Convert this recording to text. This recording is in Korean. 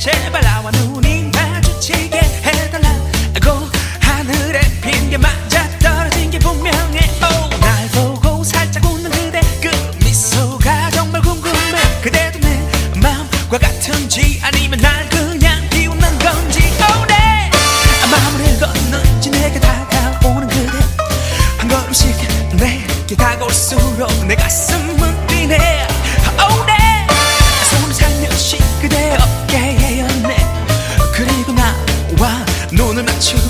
제발 나와 눈이 마주치게 해달라고 하늘에 핀게 맞아 떨어진 게 분명해 oh. 날 보고 살짝 웃는 그대 그 미소가 정말 궁금해 그대도 내 마음과 같은지 아니면 날 그냥 비웃는 건지 oh, 네. 마음을 건넌지 내게 다가오는 그대 한 걸음씩 내게 다가올수록 내 가슴 눈을 맞추고